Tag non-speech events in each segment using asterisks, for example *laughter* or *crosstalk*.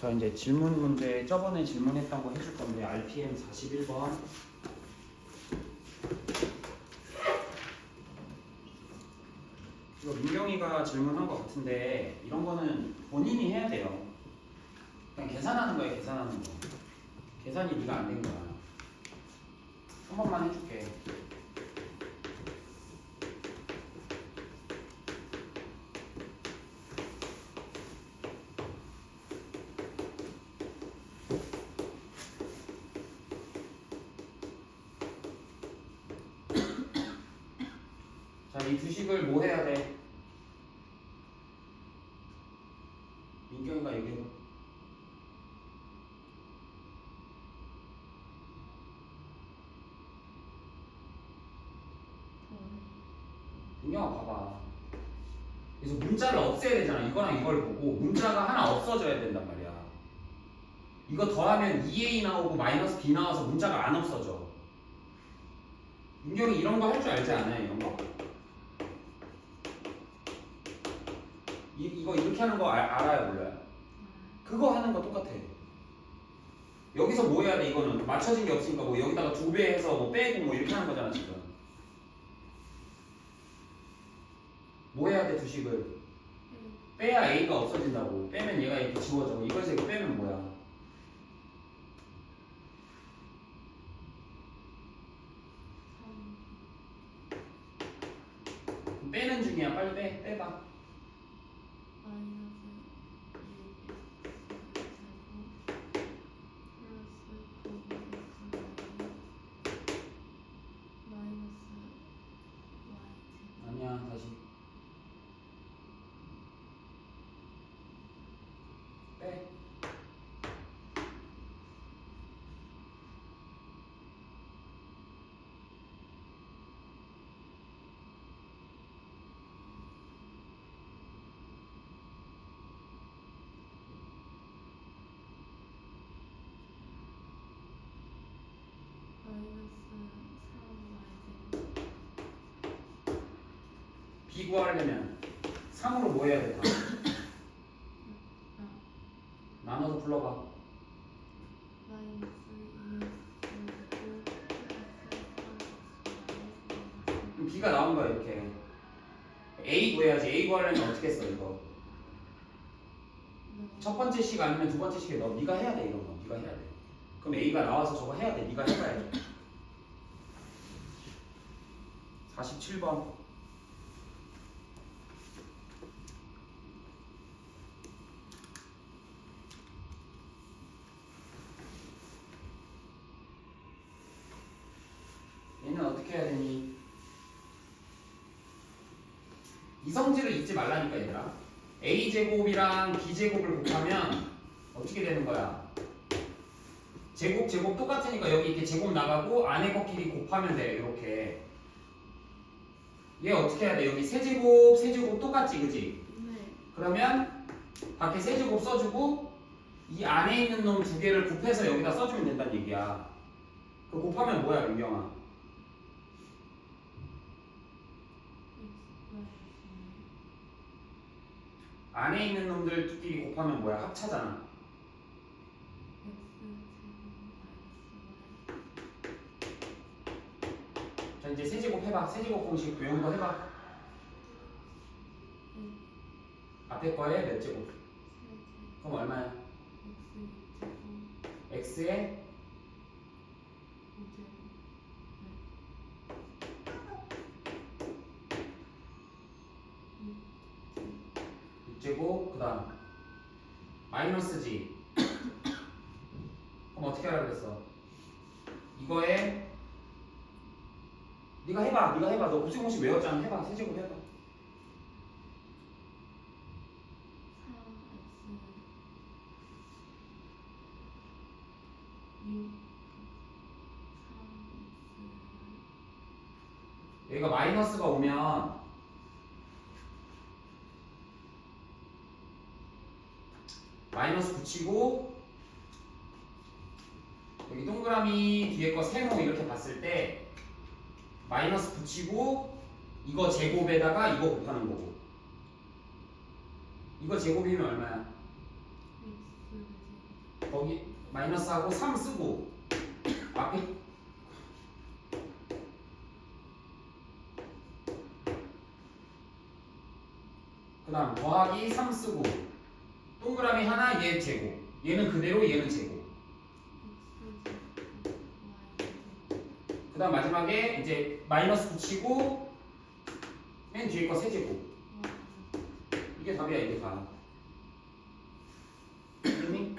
자 이제 질문 문제 저번에 질문했던 거 해줄 건데 RPM 41번 이거 민경이가 질문한 거 같은데 이런 거는 본인이 해야 돼요. 그냥 계산하는 거야 계산하는 거. 계산이 네가 안 된 거야. 한 번만 해줄게. 자, 이 주식을 뭐 해야 돼? 민경이가 얘기해봐. 민경아 봐봐. 그래서 문자를 없애야 되잖아. 이거랑 이걸 보고 문자가 하나 없어져야 된단 말이야. 이거 더하면 2a 나오고 마이너스 b 나와서 문자가 안 없어져. 민경이 이런 거 할 줄 알지 않아요? 이런 거? 이, 이거 이렇게 하는 거 알, 알아요 몰라요? 그거 하는 거 똑같아. 여기서 뭐 해야 돼 이거는 맞춰진 게 없으니까 뭐 여기다가 두 배 해서 뭐 빼고 뭐 이렇게 하는 거잖아 지금. 뭐 해야 돼 주식을? 빼야 A가 없어진다고. 빼면 얘가 이렇게 지워져. 이거에서 이거 빼면 뭐야? 빼는 중이야. 빨리 빼. 빼봐. 아니야. 다시. 빼. 비구하려면 3으로 뭐 해야 돼? 다? 나눠서 불러봐. 그럼 B가 나온 거야 이렇게. A 구해야지. A 구하려면 어떻게 써 이거? 첫 번째 식 아니면 두 번째 식에 너 네가 해야 돼 이런 거. 네가 해야 돼. 그럼 A가 나와서 저거 해야 돼. 네가 해봐야 돼. 47번. 얘는 어떻게 해야 되니? 이성질을 잊지 말라니까 얘들아. a 제곱이랑 b 제곱을 곱하면 어떻게 되는 거야? 제곱 제곱 똑같으니까 여기 이렇게 제곱 나가고 안에 거끼리 곱하면 돼 이렇게. 얘 어떻게 해야 돼? 여기 세제곱 세제곱 똑같지 그지? 그러면 밖에 세제곱 써주고 이 안에 있는 놈 두 개를 곱해서 여기다 써주면 된다는 얘기야. 그 곱하면 뭐야 윤경아? 안에 있는 놈들끼리 곱하면 뭐야? 합차잖아. 자 이제 세제곱 해봐. 세제곱 공식 외운 거 해봐. 앞에 거에 몇 제곱? 그럼 얼마야? x의 제곱 그 다음 마이너스 g. *coughs* 그럼 어떻게 하라 그랬어? 이거에 네가 해봐 네가 해봐. 너 곱제곱식 외웠잖아. 해봐 세제곱 해봐. 얘가 마이너스가 오면 붙이고 여기 동그라미 뒤에 거 세모 이렇게 봤을 때 마이너스 붙이고 이거 제곱에다가 이거 곱하는 거고 이거 제곱이면 얼마야? 거기 마이너스하고 3 쓰고 앞에 그 다음 더하기 3 쓰고 동그라미 하나 얘 제곱. 얘는 그대로 얘는 제곱. 그 다음 마지막에 이제 마이너스 붙이고 맨 뒤에 거 세제곱. 이게 답이야 이게 답. 됐니?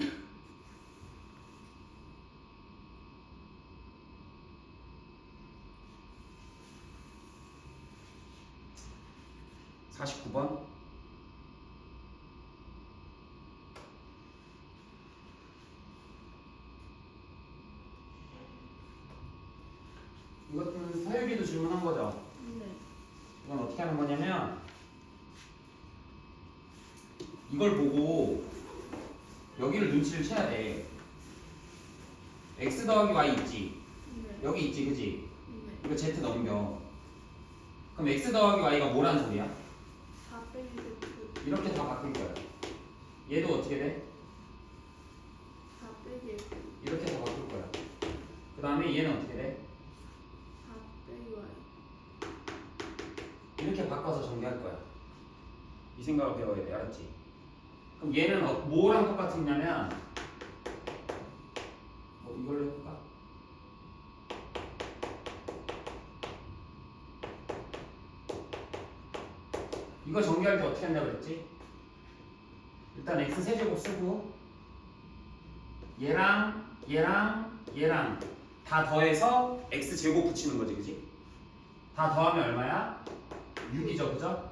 사십구 번 이것은 질문한 거죠. 네. 이건 어떻게 하는 거냐면 이걸 보고 여기를 눈치를 채야 돼. x 더하기 y 있지. 네. 여기 있지, 그지? 네. 이거 z 넘겨. 그럼 x 더하기 y가 뭐라는 소리야? 4 빼기. 이렇게 다 바뀔 거야. 얘도 어떻게 돼? 4 빼기. 이렇게 다 바뀔 거야. 그 다음에 얘는 어떻게 돼? 4 빼기 Y. 이렇게 바꿔서 전개할 거야. 이 생각을 배워야 돼, 알았지? 그럼 얘는 어, 뭐랑 똑같으냐면 뭐 이걸로 해볼까? 이거 전개할 때 어떻게 한다고 그랬지? 일단 x 세제곱 쓰고 얘랑 얘랑 얘랑 다 더해서 x 제곱 붙이는 거지, 그지? 다 더하면 얼마야? 6이죠, 그죠?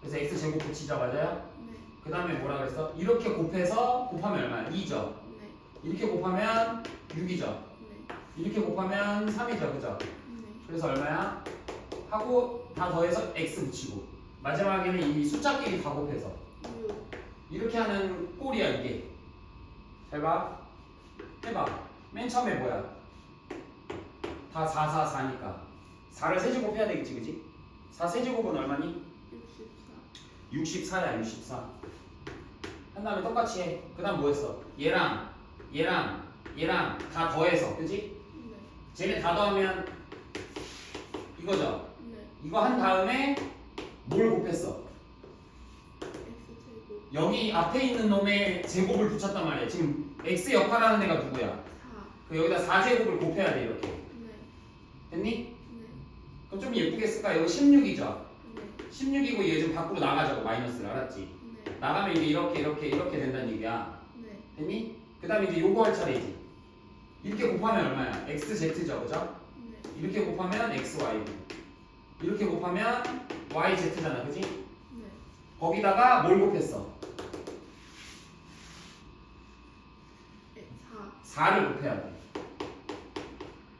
그래서 x 제곱 붙이자 맞아요? 네. 그 다음에 뭐라 그랬어? 이렇게 곱해서 곱하면 얼마야? 2죠. 네. 이렇게 곱하면 6이죠. 네. 이렇게 곱하면 3이죠, 그죠? 네. 그래서 얼마야? 하고 다 더해서 x 붙이고 마지막에는 이 숫자끼리 다 곱해서 6. 이렇게 하는 꼴이야 이게. 잘 봐. 해봐. 맨 처음에 뭐야? 다 4, 4, 4니까 4를 세제곱해야 되겠지, 그지? 4 세제곱은 얼마니? 64. 64야 64. 한 다음에 똑같이 해. 그 다음 뭐 했어? 얘랑 얘랑 얘랑 다 더해서 그지? 네. 쟤네 다 더하면 이거죠? 네. 이거 한 다음에 뭘 곱했어? X 제곱. 여기 앞에 있는 놈의 제곱을 붙였단 말이야. 지금 x 역할하는 애가 누구야? 4. 그 여기다 4제곱을 곱해야 돼 이렇게. 네. 됐니? 네. 그럼 좀 예쁘게 쓸까? 여기 16이죠? 네. 16이고 얘 좀 밖으로 나가자고 마이너스를 알았지? 네. 나가면 이제 이렇게 이렇게 이렇게 된다는 얘기야. 네. 됐니? 그 다음에 이제 요거 할 차례지. 이렇게 곱하면 얼마야? xz죠, 그죠? 네. 이렇게 곱하면 xy. 이렇게 곱하면 yz잖아, 그지? 네. 거기다가 뭘 곱했어? 네. 4. 4를 곱해야 돼.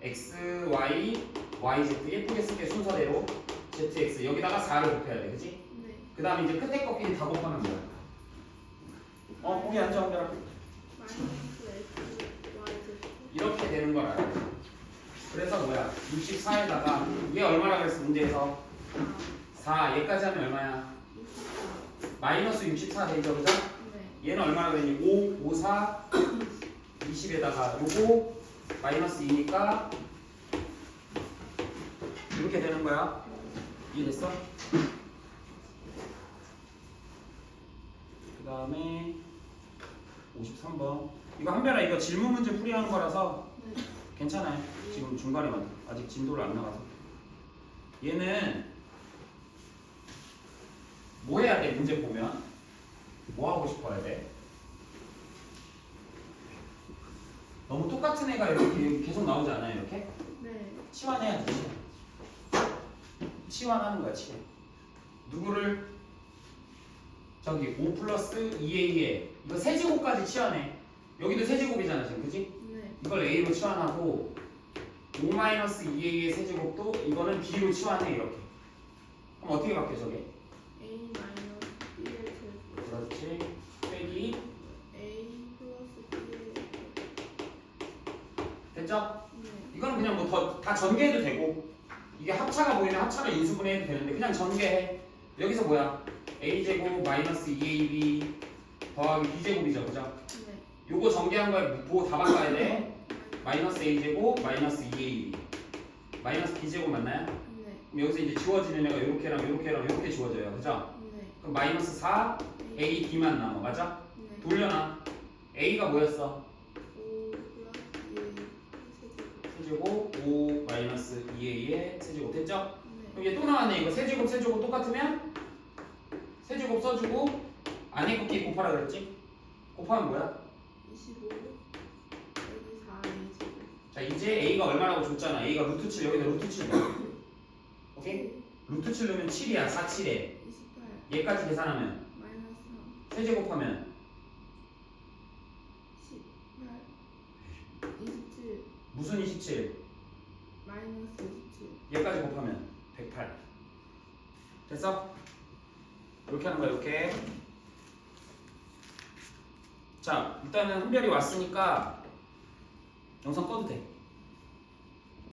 x, y, yz 예쁘게 쓸게 순서대로 zx 여기다가 4를 곱해야 돼, 그지? 네. 그 다음에 이제 끝에 꺾기 다 곱하면 뭐야? 어, 거기 앉아, 앉아. 마이너스 X Y Z. 이렇게 되는 걸 알아야 돼. 그래서 뭐야? 64에다가 얘 얼마나 그랬어 문제에서? 4. 4 얘까지 하면 얼마야? 64. 마이너스 64 되죠 그죠? 네. 얘는 얼마나 되니? 5, 5, 4, 20에다가 요거 마이너스 2니까 이렇게 되는 거야 이해됐어? 그 다음에 53번 이거 한별아 이거 질문 문제 풀이하는 거라서 네. 괜찮아요 지금 중간에 맞 아직 진도를 안 나가서 얘는 뭐 해야 돼 문제 보면 뭐 하고 싶어야 돼? 너무 똑같은 애가 이렇게 계속 나오지 않아요 이렇게? 네. 치환해야지 치환하는 거야 치환 누구를 저기 5 플러스 2a에 이거 세제곱까지 치환해 여기도 세제곱이잖아 지금 그지? 네. 이걸 a로 치환하고 5 마이너스 2a의 세제곱도 이거는 b로 치환해 이렇게 그럼 어떻게 바뀌어 저게? A 마이너스 B의 제곱. 그렇지 빼기 A 플러스 B의 됐죠? 네. 이거는 그냥 뭐다 전개해도 되고 이게 합차가 보이면 합차를 인수분해 해도 되는데 그냥 전개해 여기서 뭐야 a제곱 마이너스 2ab 더하기 b제곱이죠 그죠? 네. 요거 전개한 거에 보고 다 바꿔야 돼. 마이너스 a제곱 마이너스 2ab 마이너스 b제곱 맞나요? 네. 그럼 여기서 이제 지워지는 애가 요렇게랑 요렇게랑 요렇게 지워져요. 그죠? 네. 그럼 마이너스 4 a b만 남아. 맞아? 네. 돌려놔. a가 뭐였어? 세제곱 5 마이너스 2a의 세제곱 됐죠? 네. 그럼 얘 또 나왔네. 이거 세제곱 세제곱 똑같으면 세제곱 써주고 안에 곱기 곱하라 그랬지? 곱하면 뭐야? 25 여기 4 A 제곱 자 이제 a가 얼마라고 줬잖아. a가 루트 7 여기다 루트 7 넣어. 오케이? 루트 7 넣으면 7이야. 4 7에 28 얘까지 계산하면 마이너스 3 세제곱하면 18 27 무슨 27? 마이너스 27 얘까지 곱하면 108. 됐어? 이렇게 하는 거야, 이렇게. 자, 일단은 한별이 왔으니까 영상 꺼도 돼.